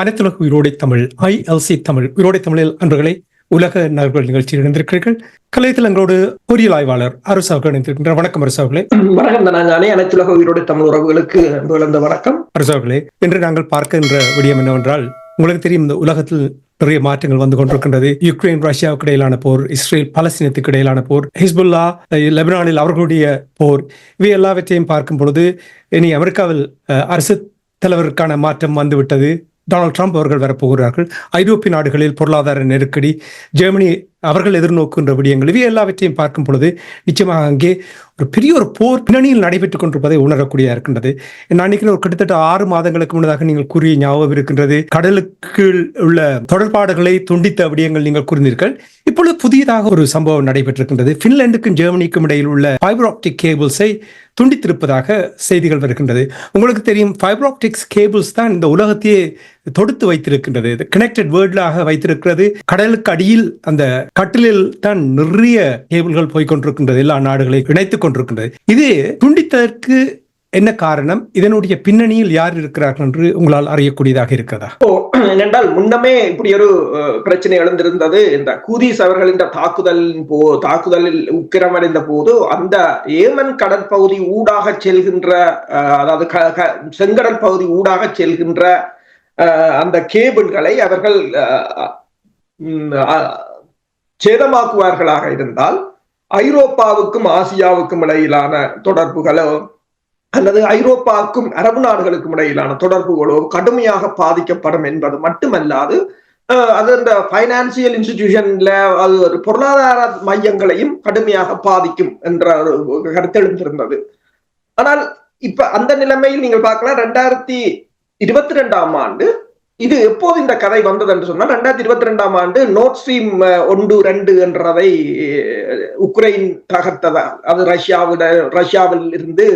அனைத்துலக உயிரோடை தமிழ் ஐஎல்சி தமிழ் உயிரோடை தமிழில் அன்பர்களை உலக நகர்கள் நிகழ்ச்சியில் இணைந்திருக்கிறீர்கள். கலைத்தலங்களோடு பொறியியல் ஆய்வாளர் அரசு அவர்கள் இணைந்திருக்கின்ற வணக்கம் அரசு அவர்களே. வணக்கம் தனாஞானே அனைத்துலக உயிரோடு தமிழ் உறவுகளுக்கு அன்பு கலந்த வணக்கம். அரசு அவர்களே இன்று நாங்கள் பார்க்கின்ற விடயம் என்னவென்றால் உங்களுக்கு தெரியும் இந்த உலகத்தில் நிறைய மாற்றங்கள் வந்து கொண்டிருக்கின்றது. யுக்ரைன் ரஷ்யாவுக்கு இடையிலான போர் இஸ்ரேல் பலஸ்தீனத்துக்கு இடையிலான போர் ஹிஸ்புல்லா லெபனானில் அவர்களுடைய போர் இவை எல்லாவற்றையும் பார்க்கும் பொழுது இனி அமெரிக்காவில் அரசு தலைவருக்கான மாற்றம் வந்துவிட்டது. டொனால்ட் ட்ரம்ப் அவர்கள் வரப்போகிறார்கள். ஐரோப்பிய நாடுகளில் பொருளாதார நெருக்கடி ஜெர்மனி அவர்கள் எதிர்நோக்குகின்ற விடயங்கள் இவை எல்லாவற்றையும் பார்க்கும் பொழுது நிச்சயமாக அங்கே ஒரு பெரிய ஒரு போர் பின்னணியில் நடைபெற்றுக் கொண்டிருப்பதை உணரக்கூடிய இருக்கின்றது. நான் நினைக்கிறேன் ஒரு கிட்டத்தட்ட ஆறு மாதங்களுக்கு முன்னதாக நீங்கள் கூறிய ஞாபகம் இருக்கின்றது. கடலுக்கு உள்ள தொடர்பாடுகளை துண்டித்த விடயங்கள் நீங்கள் கூறினீர்கள். இப்பொழுது புதியதாக ஒரு சம்பவம் நடைபெற்றிருக்கின்றது. பின்லாண்டுக்கும் ஜெர்மனிக்கும் இடையில் உள்ள ஃபைபர் ஆப்டிக் கேபிள்ஸை துண்டித்திருப்பதாக செய்திகள் வருகின்றது. உங்களுக்கு தெரியும் ஃபைபர் கேபிள்ஸ் தான் இந்த உலகத்தையே தொடுத்து வைத்திருக்கின்றது. கனெக்டட் வேர்ல்டாக வைத்திருக்கிறது. கடலுக்கு அடியில் அந்த கட்டிலில் தான் நிறைய கேபிள்கள் போய்கொண்டிருக்கின்றது எல்லா நாடுகளையும் இணைத்துக் கொண்டிருக்கின்றது. இது துண்டித்ததற்கு என்ன காரணம்? இதனுடைய பின்னணியில் யார் இருக்கிறார்கள் என்று உங்களால் அறியக்கூடியதாக இருக்கிறதா ஓ ஏனென்றால் முன்னமே இப்படி ஒரு பிரச்சனை எழுந்திருந்தது இந்த கூதீஸ் அவர்கள் இந்த தாக்குதலின் போ தாக்குதலில் உக்கிரமடைந்த போது அந்த ஏமன் கடற்பகுதி ஊடாக செல்கின்ற அஹ், அதாவது க- க- செங்கடல் பகுதி ஊடாக செல்கின்ற அஹ், அந்த கேபிள்களை அவர்கள் சேதமாக்குவார்களாக இருந்தால் ஐரோப்பாவுக்கும் ஆசியாவுக்கும் இடையிலான தொடர்புகளோ அல்லது ஐரோப்பாவுக்கும் அரபு நாடுகளுக்கும் இடையிலான தொடர்புகளோ கடுமையாக பாதிக்கப்படும் என்பது மட்டுமல்லாது அது இந்த பைனான்சியல் இன்ஸ்டிடியூஷன்ல அது ஒரு பொருளாதார மையங்களையும் கடுமையாக பாதிக்கும் என்ற ஒரு கருத்தெழுந்திருந்தது ஆனால் இப்ப அந்த நிலைமையில் நீங்கள் பார்க்கலாம் ரெண்டாயிரத்தி இருபத்தி ரெண்டாம் ஆண்டு இது எப்போது இந்த கதை வந்தது என்று சொன்னால் ரெண்டாயிரத்தி இருபத்தி ரெண்டாம் ஆண்டு நோட் ஸ்ட்ரீம் ஒன்று ரெண்டு என்றதை உக்ரைன் தகர்த்ததால் அது ரஷ்யாவிட ரஷ்யாவில் இருந்து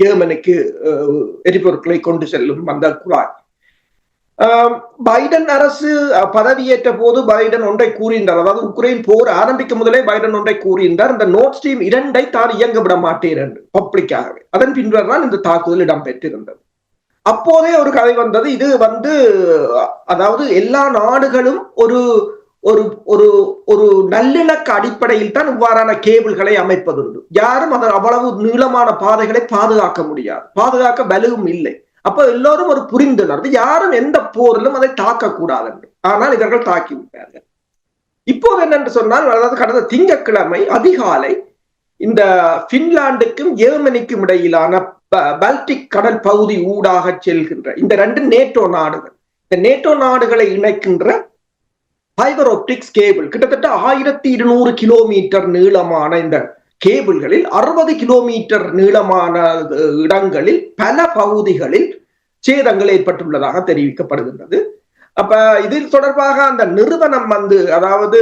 ஜெர்மனிக்கு எரிபொருட்களை கொண்டு செல்லும் அந்த குழாய். பைடன் அரசு பதவியேற்ற போது பைடன் ஒன்றை கூறியிருந்தார். அதாவது உக்ரைன் போர் ஆரம்பிக்கும் முதலே பைடன் ஒன்றை கூறியிருந்தார். இந்த நோட் ஸ்ட்ரீம் இரண்டை தான் இயங்க விட மாட்டேன் என்று பப்ளிக்காகவே. அதன் பின்னர் தான் இந்த தாக்குதல் இடம்பெற்றிருந்தது. அப்போதே ஒரு கதை வந்தது. இது வந்து அதாவது எல்லா நாடுகளும் ஒரு ஒரு ஒரு ஒரு நல்லிணக்க அடிப்படையில் தான் இவ்வாறான கேபிள்களை அமைப்பதுண்டு யாரும் அதன் அவ்வளவு நீளமான பாதைகளை பாதுகாக்க முடியாது. பாதுகாக்க வலுவும் இல்லை. அப்போ எல்லோரும் ஒரு புரிந்துணர்வு. யாரும் எந்த போரிலும் அதை தாக்கக்கூடாது என்று ஆனால் இவர்கள் தாக்கி விட்டார்கள் இப்போது என்னென்று சொன்னால் அதாவது கடந்த திங்கட்கிழமை அதிகாலை இந்த பின்லாண்டுக்கும் ஜெர்மனிக்கும் இடையிலான ப- பால்டிக் கடல் பகுதி ஊடாக செல்கின்ற இந்த ரெண்டு நேட்டோ நாடுகள். இந்த நேட்டோ நாடுகளை இணைக்கின்ற ஃபைபர் ஆப்டிக்ஸ் கேபிள் கிட்டத்தட்ட ஆயிரத்தி இருநூறு கிலோமீட்டர் நீளமான இந்த கேபிள்களில் அறுபது கிலோமீட்டர் நீளமான இடங்களில் பல பகுதிகளில் சேதங்கள் ஏற்பட்டுள்ளதாக தெரிவிக்கப்படுகின்றது. அப்ப இதில் தொடர்பாக அந்த நிறுவனம் வந்து அதாவது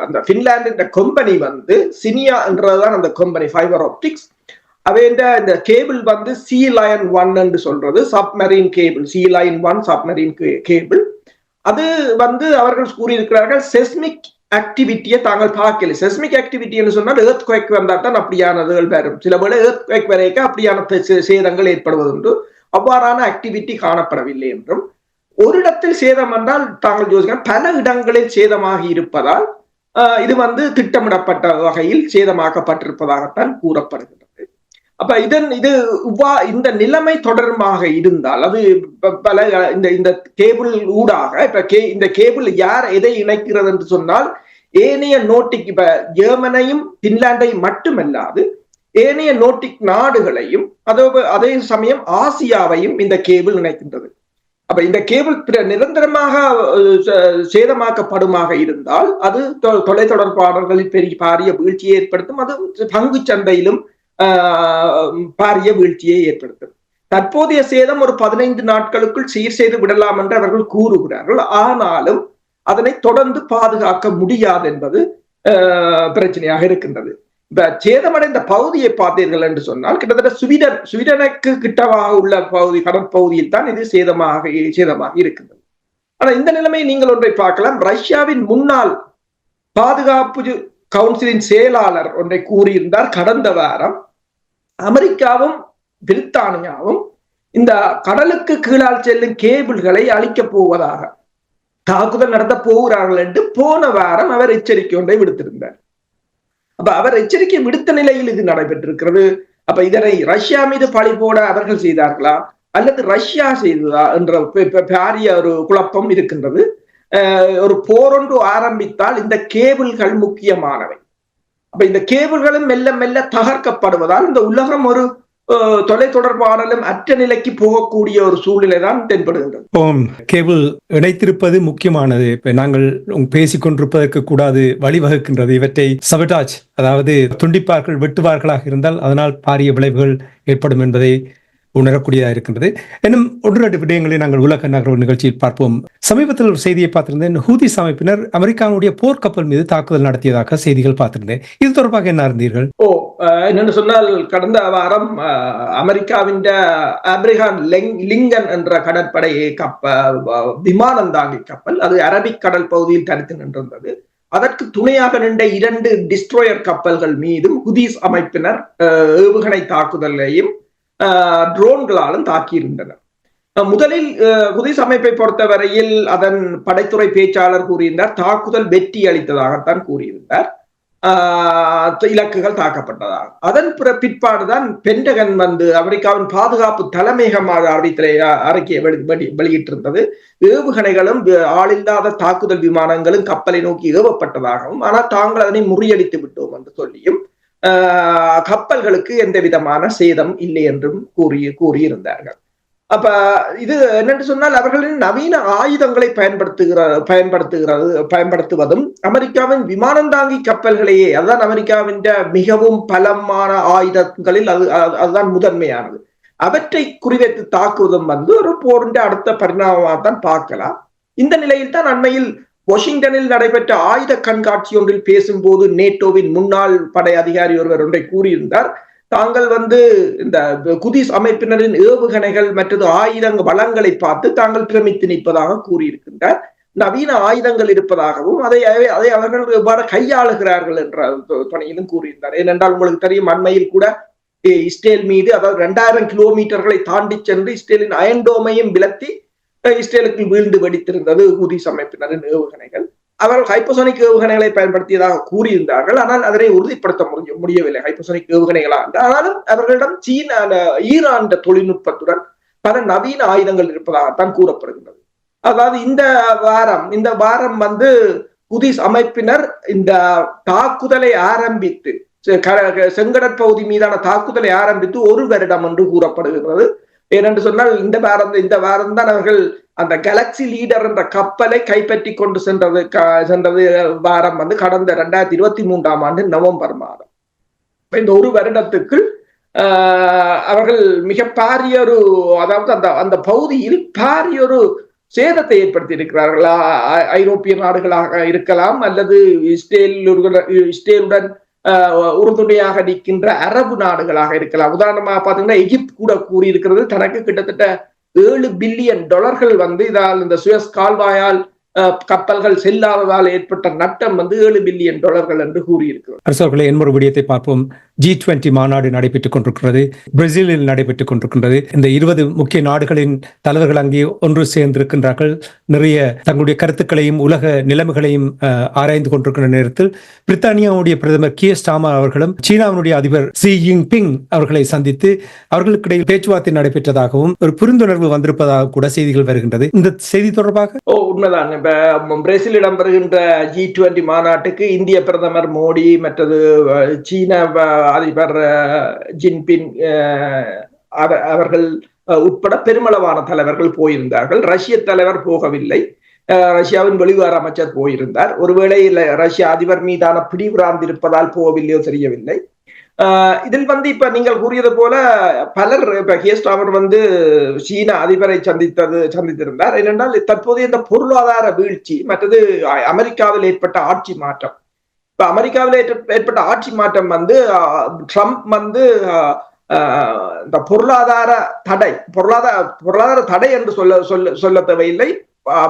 அந்த பின்லாந்து இந்த கம்பெனி வந்து சினியா என்றதுதான் அந்த கம்பெனி ஃபைபர் ஆப்டிக்ஸ் அவைன்ற இந்த கேபிள் வந்து சி லயன் ஒன் என்று சொல்றது submarine cable C line one submarine cable அது வந்து அவர்கள் கூறியிருக்கிறார்கள் செஸ்மிக் ஆக்டிவிட்டியை தாங்கள் பார்க்கல செஸ்மிக் ஆக்டிவிட்டி என்று சொன்னால் ஏர்த் குவைக் வந்தால் தான் அப்படியானதுகள் வரும். சில வேளை ஏர்த் குவைக் வரைக்கும் அப்படியான தே- சே- சேதங்கள் ஏற்படுவதுண்டு. அவ்வாறான ஆக்டிவிட்டி காணப்படவில்லை என்றும். ஒரு இடத்தில் சேதம் வந்தால் தாங்கள் யோசிக்க பல இடங்களில் சேதமாகி இருப்பதால் ஆஹ், இது வந்து திட்டமிடப்பட்ட வகையில் சேதமாக்கப்பட்டிருப்பதாகத்தான் கூறப்படுகின்றது. அப்ப இதன் இது இவ்வா இந்த நிலைமை தொடர்பாக இருந்தால் அது பல இந்த இந்த கேபிள் ஊடாக இப்ப கே இந்த கேபிள் யார் எதை இணைக்கிறது என்று சொன்னால் ஏனைய நோட்டிக் இப்ப ஜெர்மனையும் பின்லாண்டையும் மட்டுமல்லாது ஏனைய நோட்டிக் நாடுகளையும் அதோ அதே சமயம் ஆசியாவையும் இந்த கேபிள் இணைக்கின்றது. அப்ப இந்த கேபிள் பிற- நிரந்தரமாக சேதமாக்கப்படுமாக இருந்தால் அது தொ- தொலைத்தொடர்பாளர்களில் பெரிய பாரிய வீழ்ச்சியை ஏற்படுத்தும். அது பங்கு சந்தையிலும் ஆஹ், பாரிய வீழ்ச்சியை ஏற்படுத்தும். தற்போதைய சேதம் ஒரு பதினைந்து நாட்களுக்குள் சீர் செய்து விடலாம் என்று அவர்கள் கூறுகிறார்கள். ஆனாலும் அதனை தொடர்ந்து பாதுகாக்க முடியாது என்பது பிரச்சனையாக இருக்கின்றது. சேதமடைந்த பகுதியை பார்த்தீர்கள் என்று சொன்னால் கிட்டத்தட்ட சுவீடன் சுவீடனுக்கு கிட்டவாக உள்ள பகுதி கடற்பகுதியில் தான் இது சேதமாக சேதமாக இருக்குது. ஆனா இந்த நிலைமையை நீங்கள் ஒன்றை பார்க்கலாம். ரஷ்யாவின் முன்னாள் பாதுகாப்பு கவுன்சிலின் செயலாளர் ஒன்றை கூறியிருந்தார் கடந்த வாரம். அமெரிக்காவும் பிரித்தானியாவும் இந்த கடலுக்கு கீழால் செல்லும் கேபிள்களை அழிக்கப் போவதாக தாக்குதல் நடத்த போகிறார்கள் என்று போன வாரம் அவர் எச்சரிக்கை ஒன்றை விடுத்திருந்தார். அப்ப அவர் எச்சரிக்கை விடுத்த நிலையில் இது நடைபெற்றிருக்கிறது. அப்ப இதனை ரஷ்யா மீது பழி போட அவர்கள் செய்தார்களா? அல்லது ரஷ்யா செய்ததா? என்ற பாரிய ஒரு குழப்பம் இருக்கின்றது. ஒரு போர் ஒன்று ஆரம்பித்தால் இந்த கேபிள்கள் முக்கியமானவை. அப்ப இந்த கேபிள்களும் மெல்ல மெல்ல தகர்க்கப்படுவதால் இந்த உலகம் ஒரு தொலை தொடர்பாடலும் அற்ற நிலைக்கு போகக்கூடிய ஒரு சூழ்நிலை தான் தென்படுகின்றது. ஓம். கேபிள் இணைத்திருப்பது முக்கியமானது. இப்ப நாங்கள் பேசிக் கொண்டிருப்பதற்கு கூடாது வழிவகுக்கின்றது இவற்றை சபட்டாஜ் அதாவது துண்டிப்பார்கள் வெட்டுவார்களாக இருந்தால் அதனால் பாரிய விளைவுகள் ஏற்படும் என்பதை உணரக்கூடியதாக இருக்கின்றது. இன்னும் ஒன்று ரெண்டு விடயங்களை நாங்கள் உலக நகர நிகழ்ச்சியில் பார்ப்போம். சமீபத்தில் ஒரு செய்தியை பார்த்திருந்தேன். ஹூதிஸ் அமைப்பினர் அமெரிக்காவுடைய போர்க்கப்பல் மீது தாக்குதல் நடத்தியதாக செய்திகள் பார்த்திருந்தேன். இது தொடர்பாக என்ன அறிந்தீர்கள்? ஓ என்னன்னு சொன்னால் கடந்த வாரம் அமெரிக்காவின் ஆப்ரிகான் லிங்கன் என்ற கடற்படை கப்ப விமானம் தாங்கி கப்பல் அது அரபிக் கடல் பகுதியில் தடுத்து நின்றிருந்தது. அதற்கு துணையாக நின்ற இரண்டு டிஸ்ட்ரோயர் கப்பல்கள் மீதும் ஹுதீஸ் அமைப்பினர் ஏவுகணை தாக்குதலையும் ட்ரோன்களாலும் தாக்கியிருந்தனர். முதலில் குதிஸ் அமைப்பை பொறுத்தவரையில் அதன் படைத்துறை பேச்சாளர் கூறியிருந்தார் தாக்குதல் வெற்றி அளித்ததாகத்தான் கூறியிருந்தார். இலக்குகள் தாக்கப்பட்டதாக. அதன் பிற பிற்பாடுதான் பென்டகன் வந்து அமெரிக்காவின் பாதுகாப்பு தலைமையகமாக அறிவித்தலை அறிக்கை வெளியிட்டிருந்தது. ஏவுகணைகளும் ஆளில்லாத தாக்குதல் விமானங்களும் கப்பலை நோக்கி ஏவப்பட்டதாகவும் ஆனால் தாங்கள் அதனை முறியடித்து விட்டோம் என்று சொல்லியும் கப்பல்களுக்கு எந்த விதமான சேதம் இல்லை என்றும் கூறி கூறியிருந்தார்கள். அப்ப இது என்னென்று சொன்னால் அவர்களின் நவீன ஆயுதங்களை பயன்படுத்துகிற பயன்படுத்துகிறது பயன்படுத்துவதும் அமெரிக்காவின் விமானம் தாங்கி கப்பல்களையே அதுதான் அமெரிக்காவின் மிகவும் பலமான ஆயுதங்களில் அது அதுதான் முதன்மையானது. அவற்றை குறிவைத்து தாக்குவதும் வந்து ஒரு போரின் அடுத்த பரிணாமமாக தான் பார்க்கலாம். இந்த நிலையில் தான் அண்மையில் வாஷிங்டனில் நடைபெற்ற ஆயுத கண்காட்சி ஒன்றில் பேசும்போது நேட்டோவின் முன்னாள் படை அதிகாரி ஒருவர் ஒன்றை கூறியிருந்தார். தாங்கள் வந்து இந்த குதிஸ் அமைப்பினரின் ஏவுகணைகள் மற்றது ஆயுதங்கள் வளங்களை பார்த்து தாங்கள் பிரமித்து நிற்பதாக கூறியிருக்கின்றார். நவீன ஆயுதங்கள் இருப்பதாகவும் அதை அதை அவர்கள் எவ்வாறு கையாளுகிறார்கள் என்ற துணையிலும் கூறியிருந்தார். ஏனென்றால் உங்களுக்கு தெரியும் அண்மையில் கூட இஸ்ரேல் மீது அதாவது இரண்டாயிரம் கிலோமீட்டர்களை தாண்டி சென்று இஸ்ரேலின் அயன்டோமையும் விலத்தி இஸ்ரேலுக்கு வீழ்ந்து வெடித்திருந்தது ஹூதிஸ் அமைப்பினரின் ஏவுகணைகள். அவர்கள் ஹைப்போசோனிக் ஏவுகணைகளை பயன்படுத்தியதாக கூறியிருந்தார்கள். ஆனால் அதனை உறுதிப்படுத்த முடிய முடியவில்லை. ஹைப்போசோனிக் ஏவுகணைகளா ஆனாலும் அவர்களிடம் சீன ஈரான் தொழில்நுட்பத்துடன் பல நவீன ஆயுதங்கள் இருப்பதாகத்தான் கூறப்படுகின்றது. அதாவது இந்த வாரம் இந்த வாரம் வந்து புதிஸ் அமைப்பினர் இந்த தாக்குதலை ஆரம்பித்து செங்கடற்பகுதி மீதான தாக்குதலை ஆரம்பித்து ஒரு வருடம் என்று கூறப்படுகிறது ஏனென்று சொன்னால் இந்த வாரம் இந்த வாரம் தான் அவர்கள் அந்த கேலக்சி லீடர் என்ற கப்பலை கைப்பற்றி கொண்டு சென்றது சென்றது வாரம் வந்து கடந்த ரெண்டாயிரத்தி இருபத்தி மூன்றாம் ஆண்டு நவம்பர் மாதம். இந்த ஒரு வருடத்துக்குள் அவர்கள் மிக பாரிய ஒரு அதாவது அந்த அந்த பகுதியில் பாரிய ஒரு சேதத்தை ஏற்படுத்தி இருக்கிறார்களா ஐரோப்பிய நாடுகளாக இருக்கலாம் அல்லது இஸ்ரேல் இஸ்ரேலுடன் உறுதுணையாக நிற்கின்ற அரபு நாடுகளாக இருக்கலாம். உதாரணமாக பாத்தீங்கன்னா எகிப்த் கூட கூறியிருக்கிறது தனக்கு கிட்டத்தட்ட ஏழு பில்லியன் டாலர்கள் வந்து இதால் இந்த சுயஸ் கால்வாயால் கப்பல்கள் செல்லாததால் ஏற்பட்ட நட்டம் வந்து ஏழு பில்லியன் டாலர்கள் என்று கூறியிருக்கிறது. அரசர்களை என்மொரு விடயத்தை பார்ப்போம். ஜி டுவெண்டி மாநாடு நடைபெற்றுக் கொண்டிருக்கிறது. பிரேசிலில் நடைபெற்றுக் கொண்டிருக்கின்றது. இந்த இருபது முக்கிய நாடுகளின் தலைவர்கள் அங்கே ஒன்று சேர்ந்திருக்கின்றார்கள். நிறைய தங்களுடைய கருத்துக்களையும் உலக நிலைமைகளையும் ஆராய்ந்து கொண்டிருக்கின்ற நேரத்தில் பிரித்தானியாவுடைய பிரதமர் கே ஸ்டாமா அவர்களும் சீனாவினுடைய அதிபர் சி பிங் அவர்களை சந்தித்து அவர்களுக்கிடையில் பேச்சுவார்த்தை நடைபெற்றதாகவும் ஒரு புரிந்துணர்வு வந்திருப்பதாக கூட செய்திகள் வருகின்றது. இந்த செய்தி தொடர்பாக? ஓ உண்மைதான். இப்ப பிரேசில் இடம்பெறுகின்ற ஜி டுவெண்டி மாநாட்டுக்கு இந்திய பிரதமர் மோடி மற்றது சீன அதிபர் ஜின்பின் அவர்கள் உட்பட பெருமளவான தலைவர்கள் போயிருந்தார்கள். ரஷ்ய தலைவர் போகவில்லை. ரஷ்யாவின் வெளிவார அமைச்சர் போயிருந்தார். ஒருவேளை ரஷ்ய அதிபர் மீதான பிடிவிராந்து இருப்பதால் போகவில்லையோ தெரியவில்லை. ஆஹ் இதில் வந்து இப்ப நீங்கள் கூறியது போல பலர் இப்ப ஹியஸ்டாமர் வந்து சீன அதிபரை சந்தித்தது சந்தித்திருந்தார். ஏனென்றால் தற்போதைய இந்த பொருளாதார வீழ்ச்சி மற்றது அமெரிக்காவில் ஏற்பட்ட ஆட்சி மாற்றம் இப்ப அமெரிக்காவில் ஏற்பட்ட ஆட்சி மாற்றம் வந்து ட்ரம்ப் வந்து ஆஹ், இந்த பொருளாதார தடை பொருளாதார பொருளாதார தடை என்று சொல்ல சொல்ல சொல்ல தேவையில்லை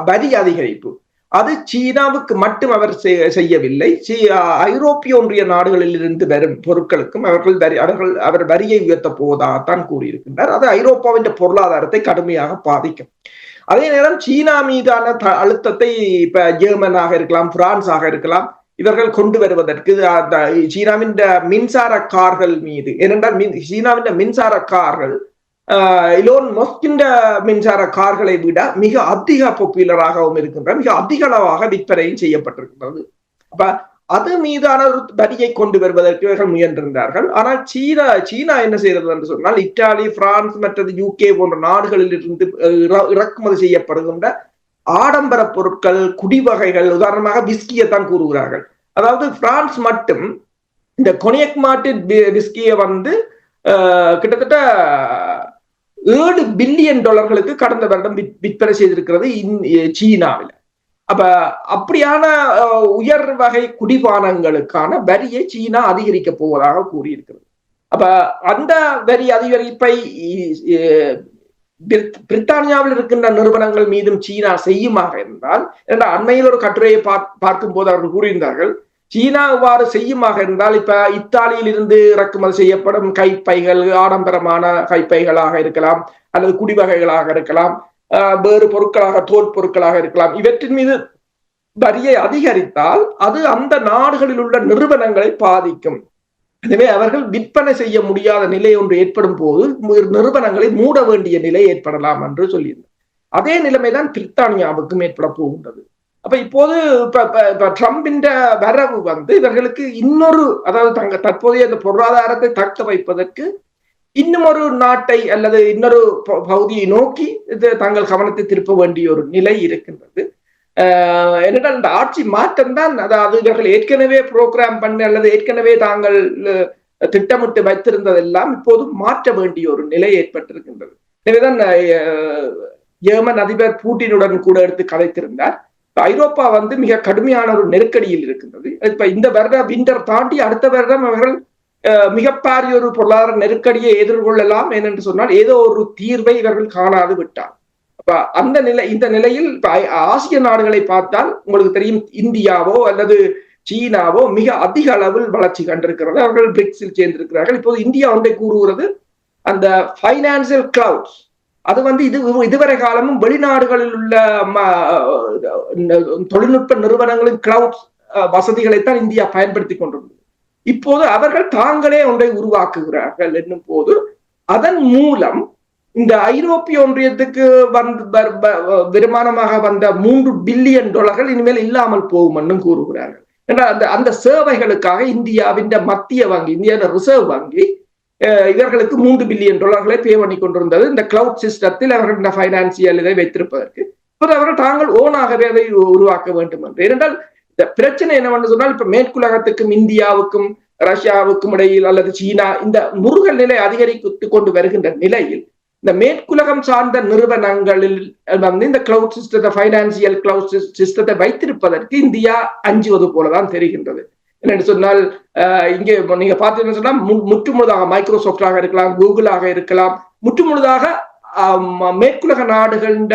வரி அதிகரிப்பு. அது சீனாவுக்கு மட்டும் அவர் செய்- செய்யவில்லை. சீ- ஐரோப்பிய ஒன்றிய நாடுகளில் இருந்து வரும் பொருட்களுக்கும் அவர்கள் வரி அவர்கள் அவர் வரியை உயர்த்த போவதாகத்தான் கூறியிருக்கின்றார். அது ஐரோப்பாவின் பொருளாதாரத்தை கடுமையாக பாதிக்கும். அதே நேரம் சீனா மீதான த- அழுத்தத்தை இப்ப ஜெர்மனாக இருக்கலாம் பிரான்ஸாக இருக்கலாம் இவர்கள் கொண்டு வருவதற்கு அந்த சீனாவின் மின்சார கார்கள் மீது ஏனென்றால் மின்- சீனாவின் மின்சார கார்கள் ஆஹ் இலோன் மொஸ்கின்ற மின்சார கார்களை விட மிக அதிக பாப்புலராகவும் இருக்கின்ற மிக அதிக அளவாக விற்பனையும் செய்யப்பட்டிருக்கின்றது. அப்ப அது மீதான ஒரு வரியை கொண்டு வருவதற்கு இவர்கள் முயன்றிருந்தார்கள். ஆனால் சீனா சீனா என்ன செய்யறது என்று சொன்னால் இத்தாலி பிரான்ஸ் மற்றது யூகே போன்ற நாடுகளில் இருந்து இற- இறக்குமதி செய்யப்படுகின்ற ஆடம்பர பொருட்கள் குடிவகைகள் உதாரணமாக விஸ்கியை தான் கூறுகிறார்கள். அதாவது பிரான்ஸ் மட்டும் இந்த கொனியக் மாட்டு விஸ்கியை வந்து கிட்டத்தட்ட ஏழு பில்லியன் டாலர்களுக்கு கடந்த வருடம் விற்- விற்பனை செய்திருக்கிறது இந்- சீனாவில். அப்ப அப்படியான உயர் வகை குடிபானங்களுக்கான வரியை சீனா அதிகரிக்க போவதாக கூறியிருக்கிறது. அப்ப அந்த வரி அதிகரிப்பை பிரித்தானியாவில் இருக்கின்ற நிறுவனங்கள் மீதும் சீனா செய்யுமாக இருந்தால் என்ற அண்மையில் ஒரு கட்டுரையை பார்க்கும் போது அவர்கள் கூறியிருந்தார்கள் சீனா இவ்வாறு செய்யுமாக இருந்தால் இப்ப இத்தாலியில் இருந்து இறக்குமதி செய்யப்படும் கைப்பைகள் ஆடம்பரமான கைப்பைகளாக இருக்கலாம் அல்லது குடிவகைகளாக இருக்கலாம் வேறு பொருட்களாக தோல் பொருட்களாக இருக்கலாம். இவற்றின் மீது வரியை அதிகரித்தால் அது அந்த நாடுகளில் உள்ள நிறுவனங்களை பாதிக்கும். எனவே அவர்கள் விற்பனை செய்ய முடியாத நிலை ஒன்று ஏற்படும் போது நிறுவனங்களை மூட வேண்டிய நிலை ஏற்படலாம் என்று சொல்லியிருந்தார். அதே நிலைமைதான் பிரித்தானியாவுக்கும் ஏற்பட போகின்றது. அப்ப இப்போது இப்ப ட்ரம்பின் வரவு வந்து இவர்களுக்கு இன்னொரு அதாவது தங்க தற்போதைய அந்த பொருளாதாரத்தை தக்க வைப்பதற்கு இன்னும் ஒரு நாட்டை அல்லது இன்னொரு ப- பகுதியை நோக்கி இது தங்கள் கவனத்தை திருப்ப வேண்டிய ஒரு நிலை இருக்கின்றது. என்னடா இந்த ஆட்சி மாற்றம் தான் அதாவது இவர்கள் ஏற்கனவே புரோகிராம் பண்ணி அல்லது ஏற்கனவே தாங்கள் திட்டமிட்டு வைத்திருந்ததெல்லாம் இப்போது மாற்ற வேண்டிய ஒரு நிலை ஏற்பட்டிருக்கின்றது. எனவேதான் ஜெர்மன் அதிபர் பூட்டினுடன் கூட எடுத்து கதைத்திருந்தார். ஐரோப்பா வந்து மிக கடுமையான ஒரு நெருக்கடியில் இருக்கின்றது. இப்ப இந்த வருட விண்டர் தாண்டி அடுத்த வருடம் அவர்கள் மிகப்பாரிய ஒரு பொருளாதார நெருக்கடியை எதிர்கொள்ளலாம் ஏனென்று சொன்னால் ஏதோ ஒரு தீர்வை இவர்கள் காணாது விட்டார். அந்த நிலை இந்த நிலையில் ஆசிய நாடுகளை பார்த்தால் உங்களுக்கு தெரியும் இந்தியாவோ அல்லது சீனாவோ மிக அதிக அளவில் வளர்ச்சி கண்டிருக்கிறது. அவர்கள் பிரிக்ஸில் சேர்ந்திருக்கிறார்கள். இப்போது இந்தியா ஒன்றை கூறுகிறது. அந்த பைனான்சியல் கிளவுட்ஸ் அது வந்து இது இதுவரை காலமும் வெளிநாடுகளில் உள்ள ம- தொழில்நுட்ப நிறுவனங்களின் கிளவுட்ஸ் வசதிகளைத்தான் இந்தியா பயன்படுத்தி கொண்டிருந்தது. இப்போது அவர்கள் தாங்களே ஒன்றை உருவாக்குகிறார்கள் என்னும் போது அதன் மூலம் இந்த ஐரோப்பிய ஒன்றியத்துக்கு வந்து வருமானமாக வந்த மூன்று பில்லியன் டாலர்கள் இனிமேல் இல்லாமல் போகும் என்றும் கூறுகிறார்கள். என்றால் அந்த அந்த சேவைகளுக்காக இந்தியாவின் மத்திய வங்கி இந்தியா ரிசர்வ் வங்கி இவர்களுக்கு மூன்று பில்லியன் டாலர்களை பே பண்ணி கொண்டிருந்தது. இந்த கிளவுட் சிஸ்டத்தில் அவர்கள் இந்த பைனான்சியல் இதை வைத்திருப்பதற்கு. இப்போது அவர்கள் தாங்கள் ஓனாகவே அதை உருவாக்க வேண்டும் என்று. ஏனென்றால் இந்த பிரச்சனை என்னவென்று சொன்னால் இப்ப மேற்குலகத்துக்கும் இந்தியாவுக்கும் ரஷ்யாவுக்கும் இடையில் அல்லது சீனா இந்த முருகல் நிலை அதிகரித்து கொண்டு வருகின்ற நிலையில் இந்த மேற்குலகம் சார்ந்த நிறுவனங்களில் வந்து இந்த கிளவுட் சிஸ்டத்தை பைனான்சியல் கிளவுட் சிஸ்டத்தை வைத்திருப்பதற்கு இந்தியா அஞ்சுவது போலதான் தெரிகின்றது. என்னென்னு சொன்னால் இங்கே நீங்க பார்த்தீங்கன்னு சொன்னா மு- முற்றுமுழுதாக மைக்ரோசாஃப்டாக இருக்கலாம் கூகுளாக இருக்கலாம். முற்று முழுதாக மேற்குலக நாடுகளின்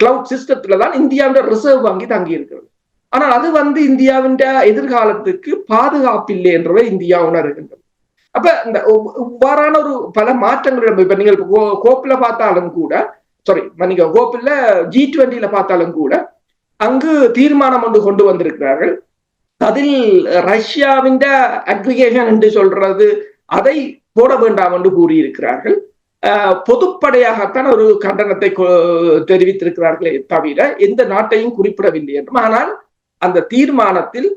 கிளவுட் சிஸ்டத்துல தான் இந்தியாவின் ரிசர்வ் வங்கி தங்கி இருக்கிறது ஆனால் அது வந்து இந்தியாவின் எதிர்காலத்துக்கு பாதுகாப்பில்லை என்றதை இந்தியா உணர்கின்றது. அப்ப இந்த இவ்வாறான ஒரு பல மாற்றங்கள் இப்ப நீங்கள் இப்ப பார்த்தாலும் கூட சாரி நீங்க கோப்புல ஜி டுவெண்ட்டில பார்த்தாலும் கூட அங்கு தீர்மானம் ஒன்று கொண்டு வந்திருக்கிறார்கள். அதில் ரஷ்யாவின் அக்ரிகேஷன் என்று சொல்றது அதை போட வேண்டாம் என்று கூறியிருக்கிறார்கள். பொதுப்படையாகத்தான் ஒரு கண்டனத்தை தெரிவித்திருக்கிறார்களே தவிர எந்த நாட்டையும் குறிப்பிடவில்லை என்றும். ஆனால் அந்த தீர்மானத்தில்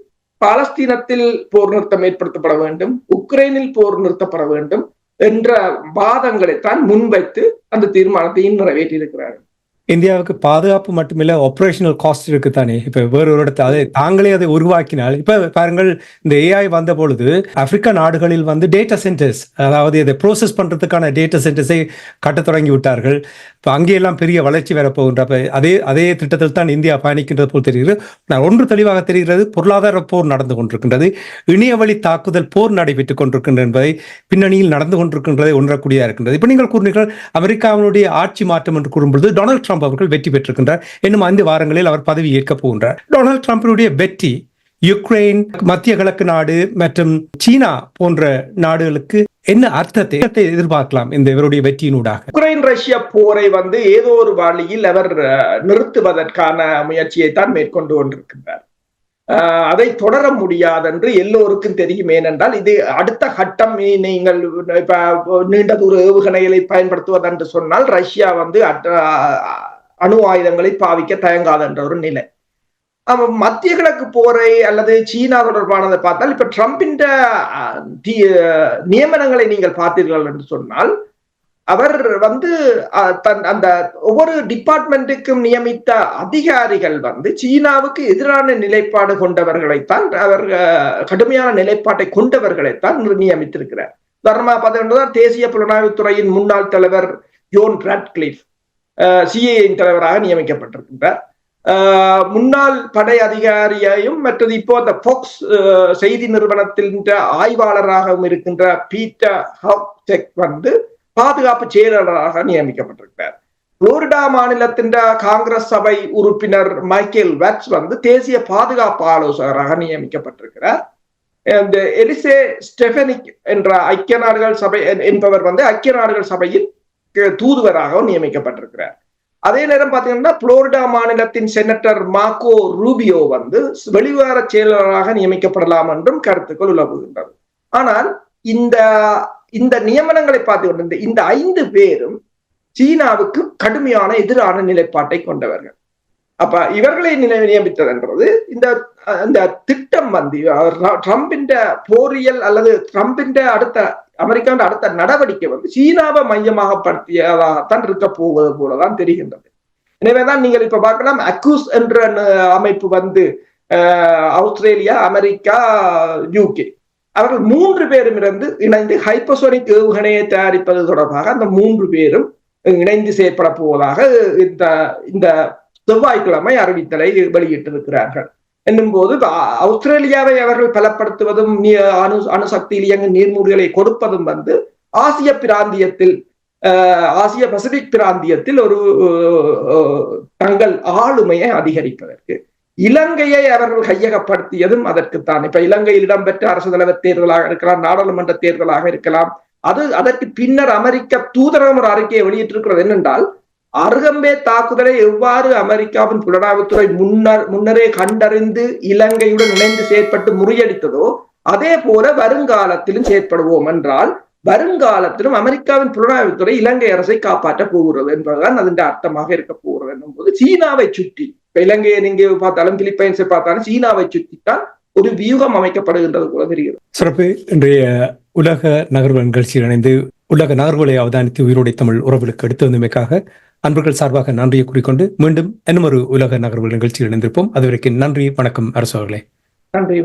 பாலஸ்தீனத்தில் போர் நிறுத்தம் ஏற்படுத்தப்பட வேண்டும் உக்ரைனில் போர் நிறுத்தப்பட வேண்டும் என்ற வாதங்களை தான் முன்வைத்து அந்த தீர்மானத்தையும் நிறைவேற்றியிருக்கிறார்கள். இந்தியாவுக்கு பாதுகாப்பு மட்டுமில்ல ஆப்ரேஷனல் காஸ்ட் இருக்கு தானே. இப்ப வேற ஒரு அதை தாங்களே அதை உருவாக்கினால் இப்ப பாருங்கள் இந்த ஏஐ வந்த பொழுது ஆப்பிரிக்கா நாடுகளில் வந்து டேட்டா சென்டர்ஸ் அதாவது இதை ப்ரோசஸ் பண்றதுக்கான டேட்டா சென்டர்ஸை கட்டத் தொடங்கி விட்டார்கள். இப்போ அங்கேயெல்லாம் பெரிய வளர்ச்சி வரப்போகின்றப்ப அதே அதே திட்டத்தில் தான் இந்தியா பயணிக்கின்றது போல் தெரிகிறது. நான் ஒன்று தெளிவாக தெரிகிறது பொருளாதார போர் நடந்து கொண்டிருக்கின்றது இணையவழி தாக்குதல் போர் நடைபெற்றுக் கொண்டிருக்கின்றது என்பதை பின்னணியில் நடந்து கொண்டிருக்கின்றதை உணரக்கூடியதாக இருக்கின்றது. இப்போ நீங்கள் கூறினீர்கள் அமெரிக்காவினுடைய ஆட்சி மாற்றம் என்று கூறும்பொழுது டொனால்ட் ட்ரம்ப் ட்ரம்ப் அவர்கள் வெற்றி பெற்றிருக்கின்றார் இன்னும் ஐந்து வாரங்களில் அவர் பதவி ஏற்கப் போகின்றார். டொனால்ட் ட்ரம்பினுடைய வெற்றி யுக்ரைன் மத்திய கிழக்கு நாடு மற்றும் சீனா போன்ற நாடுகளுக்கு என்ன அர்த்தத்தை எதிர்பார்க்கலாம் இந்த இவருடைய வெற்றியினூடாக உக்ரைன் ரஷ்ய போரை வந்து ஏதோ ஒரு வழியில் அவர் நிறுத்துவதற்கான முயற்சியை தான் மேற்கொண்டு கொண்டிருக்கின்றார். அதை தொடர முடியாதென்று எல்லோருக்கும் தெரியும். ஏனென்றால் இது அடுத்த கட்டம். நீங்கள் இப்ப நீண்ட தூர ஏவுகணைகளை பயன்படுத்துவதென்று சொன்னால் ரஷ்யா வந்து அணு ஆயுதங்களை பாவிக்க தயங்காது என்ற ஒரு நிலை. மத்திய கிழக்கு போரை அல்லது சீனா தொடர்பானதை பார்த்தால் இப்ப ட்ரம்பின் நியமனங்களை நீங்கள் பார்த்தீர்கள் என்று சொன்னால் அவர் வந்து தன் அந்த ஒவ்வொரு டிபார்ட்மெண்ட்டுக்கும் நியமித்த அதிகாரிகள் வந்து சீனாவுக்கு எதிரான நிலைப்பாடு கொண்டவர்களைத்தான் அவர் கடுமையான நிலைப்பாட்டை கொண்டவர்களைத்தான் நியமித்திருக்கிறார். உதாரணமா பார்த்தீங்கன்னா தேசிய புலனாய்வுத்துறையின் முன்னாள் தலைவர் ஜோன் ராட்கிளிஃப். சிஏயின் தலைவராக நியமிக்கப்பட்டிருக்கின்றார். முன்னாள் படை அதிகாரியையும் மற்றது இப்போ அந்த ஃபோக்ஸ் செய்தி நிறுவனத்தின் ஆய்வாளராகவும் இருக்கின்ற பீட்டர் ஹவுசெக் வந்து பாதுகாப்பு செயலாளராக நியமிக்கப்பட்டிருக்கிறார். புளோரிடா மாநிலத்தின் காங்கிரஸ் சபை உறுப்பினர் மைக்கேல் வெட்ஸ் வந்து தேசிய பாதுகாப்பு ஆலோசகராக நியமிக்கப்பட்டிருக்கிறார். இந்த எலிசே ஸ்டெஃபனிக் என்ற ஐக்கிய நாடுகள் சபை என்பவர் வந்து ஐக்கிய நாடுகள் சபையின் தூதுவராகவும் நியமிக்கப்பட்டிருக்கிறார். அதே நேரம் பாத்தீங்கன்னா புளோரிடா மாநிலத்தின் செனட்டர் மாக்கோ ரூபியோ வந்து வெளிவார செயலாளராக நியமிக்கப்படலாம் என்றும் கருத்துக்கள் உலவுகின்றது. ஆனால் இந்த இந்த நியமனங்களை பார்த்து இந்த இந்த ஐந்து பேரும் சீனாவுக்கு கடுமையான எதிரான நிலைப்பாட்டை கொண்டவர்கள். அப்ப இவர்களை நிலை நியமித்ததுன்றது இந்த இந்த திட்டம் வந்து ட்ரம்பின் போரியல் அல்லது ட்ரம்பின் அடுத்த அமெரிக்காவின் அடுத்த நடவடிக்கை வந்து சீனாவை மையமாக படுத்தியதாகத்தான் இருக்க போவது போலதான் தெரிகின்றது. எனவேதான் நீங்கள் இப்ப பார்க்கலாம் அக்யூஸ் என்ற அமைப்பு வந்து ஆஸ்திரேலியா அமெரிக்கா யூகே அவர்கள் மூன்று பேரும் இருந்து இணைந்து ஹைப்பசோனிக் ஏவுகணையை தயாரிப்பது தொடர்பாக அந்த மூன்று பேரும் இணைந்து செயற்பட போவதாக இந்த இந்த செவ்வாய்க்கிழமை அறிவித்தலை வெளியிட்டிருக்கிறார்கள். என்னும் போது அவுஸ்திரேலியாவை ஆஸ்திரேலியாவை அவர்கள் பலப்படுத்துவதும் அணு அணுசக்தியில் இயங்கும் நீர்மூழ்களை கொடுப்பதும் வந்து ஆசிய பிராந்தியத்தில் ஆசிய பசிபிக் பிராந்தியத்தில் ஒரு தங்கள் ஆளுமையை அதிகரிப்பதற்கு. இலங்கையை அவர்கள் கையகப்படுத்தியதும் அதற்குத்தான். இப்ப இலங்கையில் இடம்பெற்ற அரசு தலைவர் தேர்தலாக இருக்கலாம் நாடாளுமன்ற தேர்தலாக இருக்கலாம். அது அதற்கு பின்னர் அமெரிக்க தூதரகம் ஒரு அறிக்கையை வெளியிட்டிருக்கிறது என்னென்றால் அருகம்பே தாக்குதலை எவ்வாறு அமெரிக்காவின் புலனாய்வுத்துறை முன்னர் முன்னரே கண்டறிந்து இலங்கையுடன் இணைந்து செயற்பட்டு முறியடித்ததோ அதே போல வருங்காலத்திலும் செயற்படுவோம் என்றால் வருங்காலத்திலும் அமெரிக்காவின் புலனாய்வுத்துறை இலங்கை அரசை காப்பாற்ற போகிறது என்பதுதான் அதன் அர்த்தமாக இருக்க போகிறது என்னும் போது சீனாவை சுற்றி. இப்ப இலங்கையை நீங்க பார்த்தாலும் பிலிப்பைன்ஸை பார்த்தாலும் சீனாவை சுற்றித்தான் ஒரு வியூகம் அமைக்கப்படுகின்றது போல தெரிகிறது. சிறப்பு. இன்றைய உலக நகர்வு நிகழ்ச்சியில் இணைந்து உலக நகர்வுகளை அவதானித்து உயிரோடை தமிழ் உறவுகளுக்கு எடுத்து வந்தமைக்காக அன்பர்கள் சார்பாக நன்றியை கூறிக்கொண்டு மீண்டும் இன்னும் ஒரு உலக நகர்வு நிகழ்ச்சியில் இணைந்திருப்போம். அதுவரைக்கும் நன்றி வணக்கம் அரசு அவர்களே. நன்றி